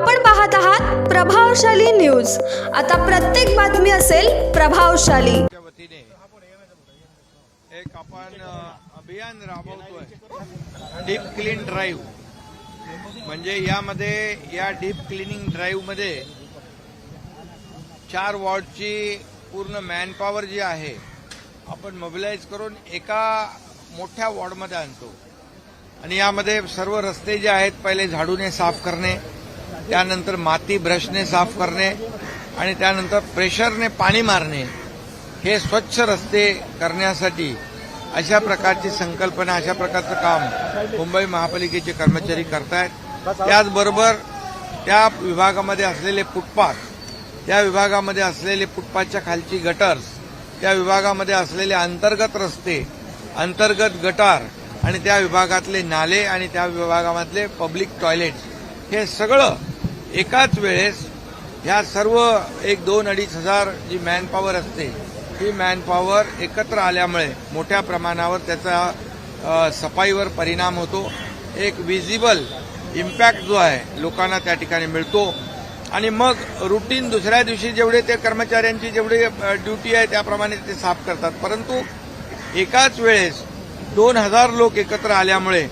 आपण पाहत आहात प्रभावशाली न्यूज. आता प्रत्येक बातमी असेल प्रभावशाली. एक आपण अभियान राबवतोय. Deep clean drive. म्हणजे यामध्ये या डीप क्लिनिंग ड्राईव्हमध्ये चार वॉर्डची पूर्ण मॅनपॉवर जी आहे आपण मोबिलाइज करून एका मोठ्या वॉर्डमध्ये आणतो. आणि यामध्ये सर्व रस्ते जे आहेत पहिले झाडूने साफ करणे त्यानंतर माती ब्रशने साफ करणे आणि त्यानंतर प्रेशरने पाणी मारणे हे स्वच्छ रस्ते करण्यासाठी अशा प्रकारची संकल्पना अशा प्रकारचं काम मुंबई महापालिकेचे कर्मचारी करतायत. त्याचबरोबर त्या विभागामध्ये असलेले फुटपाथ त्या विभागामध्ये असलेले फुटपाथच्या खालची गटर्स त्या विभागामध्ये असलेले अंतर्गत रस्ते अंतर्गत गटार आणि त्या विभागातले नाले आणि त्या विभागामधले पब्लिक टॉयलेट्स हे सगळं एकाच वेळेस ह्या सर्व एक दोन अडीच हजार जी मॅनपॉवर असते ही मॅनपॉवर एकत्र आल्यामुळे मोठ्या प्रमाणावर त्याचा सफाईवर परिणाम होतो. एक विजिबल इम्पॅक्ट जो आहे लोकांना त्या ठिकाणी मिळतो. आणि मग रुटीन दुसऱ्या दिवशी जेवढे ते कर्मचाऱ्यांची जेवढी ड्युटी आहे त्याप्रमाणे ते साफ करतात. परंतु एकाच वेळेस दोन हजार लोक एकत्र आल्यामुळे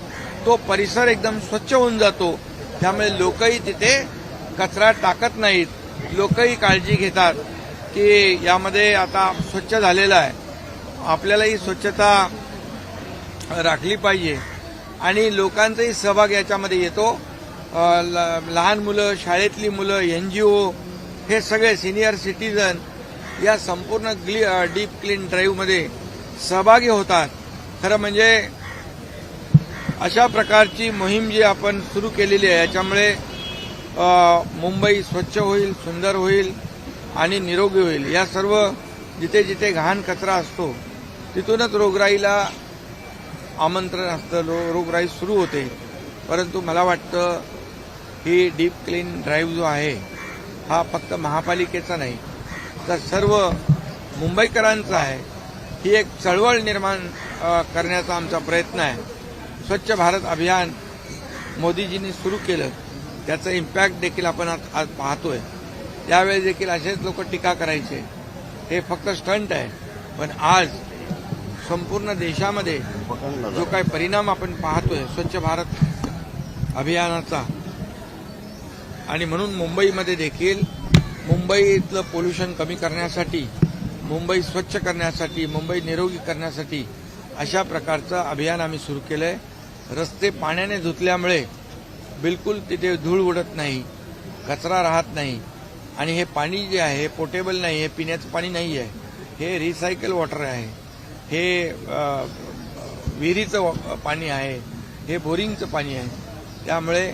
तो परिसर एकदम स्वच्छ होऊन जातो. त्यामुळे लोकही तिथे कचरा टाकत नाहीत. लोकही काळजी घेतात की यामध्ये आता स्वच्छ झालेलं आहे. आपल्यालाही स्वच्छता राखली पाहिजे. आणि लोकांचाही सहभाग याच्यामध्ये येतो. ल- लहान मुलं शाळेतली मुलं एन जी ओ हे सगळे सिनियर सिटीजन या संपूर्ण ग्ली डीप क्लीन ड्राईव्हमध्ये सहभागी होतात. खरं म्हणजे अशा प्रकारची मोहीम जी आपण सुरू केलेली आहे याच्यामुळे मुंबई स्वच्छ होईल सुंदर होईल आणि निरोगी होईल. या सर्व जिथे जिथे घाण कचरा असतो तिथूनच रोगराईला आमंत्रण असतं. रो रोगराई सुरू होते. परंतु मला वाटतं ही डीप क्लीन ड्राईव्ह जो आहे हा फक्त महापालिकेचा नाही तर सर्व मुंबईकरांचा आहे. ही एक चळवळ निर्माण करण्याचा आमचा प्रयत्न आहे. स्वच्छ भारत अभियान मोदीजींनी सुरू केलं त्याचं इम्पॅक्ट देखील आपण आज आज पाहतोय. त्यावेळेस देखील असेच लोक टीका करायचे. हे फक्त स्टंट आहे पण आज संपूर्ण देशामध्ये जो काही परिणाम आपण पाहतोय स्वच्छ भारत अभियानाचा आणि म्हणून मुंबईमध्ये देखील मुंबईतलं पोल्युशन कमी करण्यासाठी मुंबई स्वच्छ करण्यासाठी मुंबई निरोगी करण्यासाठी अशा प्रकारचं अभियान आम्ही सुरू केलं आहे रस्ते पाण्याने धुतल्यामुळे बिलकुल तिथे धूळ उडत नाही कचरा राहत नाही. आणि हे पाणी जे आहे पोर्टेबल नाही हे पिण्याचं पाणी नाही आहे. हे रिसायकल वॉटर आहे. हे विहिरीचं पाणी आहे. हे बोरिंगचं पाणी आहे. त्यामुळे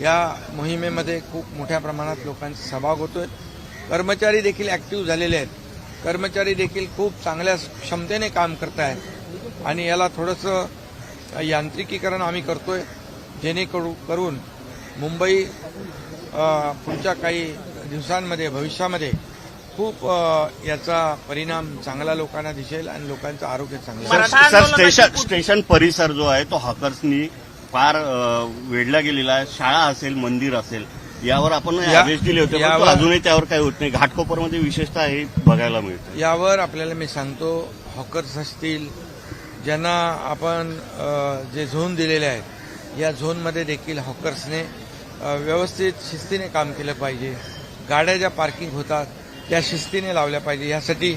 या मोहिमेमध्ये खूप मोठ्या प्रमाणात लोकांचा सहभाग होतोय. कर्मचारी देखील ऍक्टिव्ह झालेले आहेत. कर्मचारी देखील खूप चांगल्या क्षमतेने काम करत आहेत आणि याला थोडंसं यांत्रिकीकरण आम्ही करतोय. जेणेकरू करून मुंबई पुढच्या काही दिवसांमध्ये भविष्यामध्ये खूप याचा परिणाम चांगला लोकांना दिसेल आणि लोकांचं आरोग्य चांगलं सर स्टेशन स्टेशन परिसर जो आहे तो हॉकर्सनी फार वेढला गेलेला आहे. शाळा असेल मंदिर असेल यावर आपण या- आदेश दिले होते अजूनही त्यावर काही होत नाही. घाटकोपरमध्ये विशेषतः हे बघायला मिळतं. यावर आपल्याला मी सांगतो हॉकर्स असतील ज्यांना आपण जे झोन दिलेले आहेत या झोनमध्ये देखील हॉकर्सने व्यवस्थित शिस्तीने काम केलं पाहिजे. गाड्या ज्या पार्किंग होतात त्या शिस्तीने लावल्या पाहिजे. यासाठी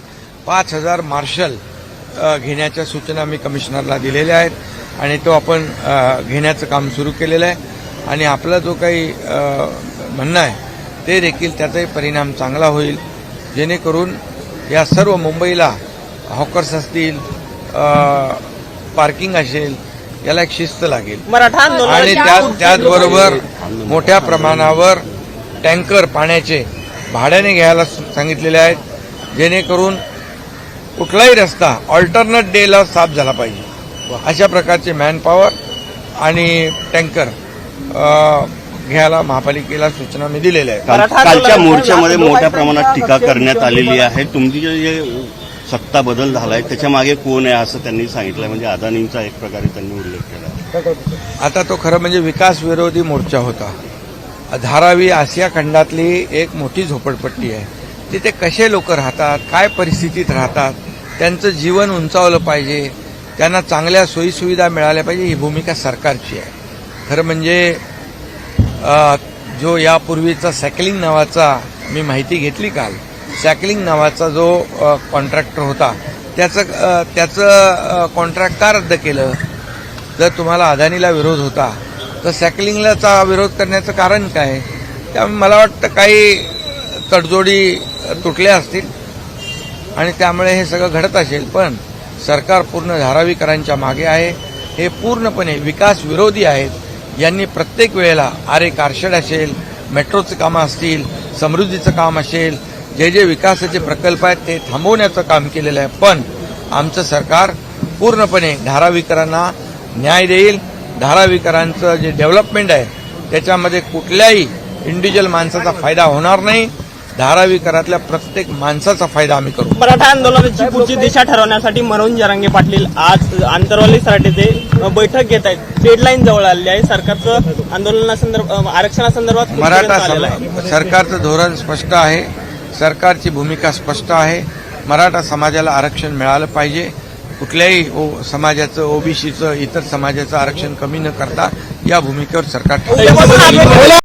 पाच हजार मार्शल घेण्याच्या सूचना मी कमिशनरला दिलेल्या आहेत आणि तो आपण घेण्याचं काम सुरू केलेलं आहे. आणि आपला जो काही म्हणणं आहे ते देखील त्याचाही परिणाम चांगला होईल. जेणेकरून या सर्व मुंबईला हॉकर्स असतील पार्किंग असेल याला एक शिस्त लागेल. मराठा आणि त्याचबरोबर मोठ्या प्रमाणावर टँकर पाण्याचे भाड्याने घ्यायला सांगितलेले आहेत जेणेकरून कुठलाही रस्ता ऑल्टरनेट डेला साफ झाला पाहिजे. अशा प्रकारचे मॅनपॉवर आणि टँकर घ्यायला महापालिकेला सूचना मी दिलेल्या आहेत. कालच्या मोर्चामध्ये मोठ्या प्रमाणात टीका करण्यात आलेली आहे. तुमची जे सत्ता बदल झालाय त्याच्यामागे कोण आहे असं त्यांनी सांगितलं म्हणजे अदानींचा एक प्रकारे त्यांनी उल्लेख केला. आता तो खरं म्हणजे विकास विरोधी मोर्चा होता. धारावी आशिया खंडातली एक मोठी झोपडपट्टी आहे. तिथे कसे लोक राहतात काय परिस्थितीत राहतात त्यांचं जीवन उंचावलं पाहिजे त्यांना चांगल्या सोयीसुविधा मिळाल्या पाहिजे ही भूमिका सरकारची आहे. खरं म्हणजे जो यापूर्वीचा सॅकलिंग नावाचा मी माहिती घेतली काल सॅकलिंग नावाचा जो कॉन्ट्रॅक्टर होता त्याचं त्याचं कॉन्ट्रॅक्ट का रद्द केलं? जर तुम्हाला अदानीला विरोध होता तर सॅकलिंगलाचा विरोध करण्याचं कारण काय? त्यामुळे मला वाटतं काही तडजोडी तुटल्या असतील आणि त्यामुळे हे सगळं घडत असेल पण सरकार पूर्ण धारावीकरांच्या मागे आहे. हे पूर्णपणे विकास विरोधी आहेत. यांनी प्रत्येक वेळेला आरे कारशेड असेल मेट्रोचं कामं असतील समृद्धीचं काम असेल जे जे विकासाचे प्रकल्प आहेत ते थांबवण्याचं काम केलेलं आहे. पण आमचं सरकार पूर्णपणे धारावीकरांना न्याय देईल. धारावीकरांचं जे डेव्हलपमेंट आहे त्याच्यामध्ये कुठल्याही इंडिव्हिज्युअल माणसाचा फायदा होणार नाही. धारावीकरातल्या प्रत्येक माणसाचा फायदा आम्ही करू. मराठा आंदोलनाची पुढची दिशा ठरवण्यासाठी मनोज जरांगे पाटील आज आंतरवाली सराटीचे बैठक घेत आहेत. डेडलाईन जवळ आलेली आहे. सरकारचं आंदोलनासंदर्भात आरक्षणासंदर्भात मराठा सरकारचं धोरण स्पष्ट आहे. सरकारची भूमिका स्पष्ट आहे. मराठा समाजाला आरक्षण मिळालं पाहिजे. कुठल्याही ओ- समाजाचं ओबीसीचं इतर समाजाचं आरक्षण कमी न करता या भूमिकेवर सरकार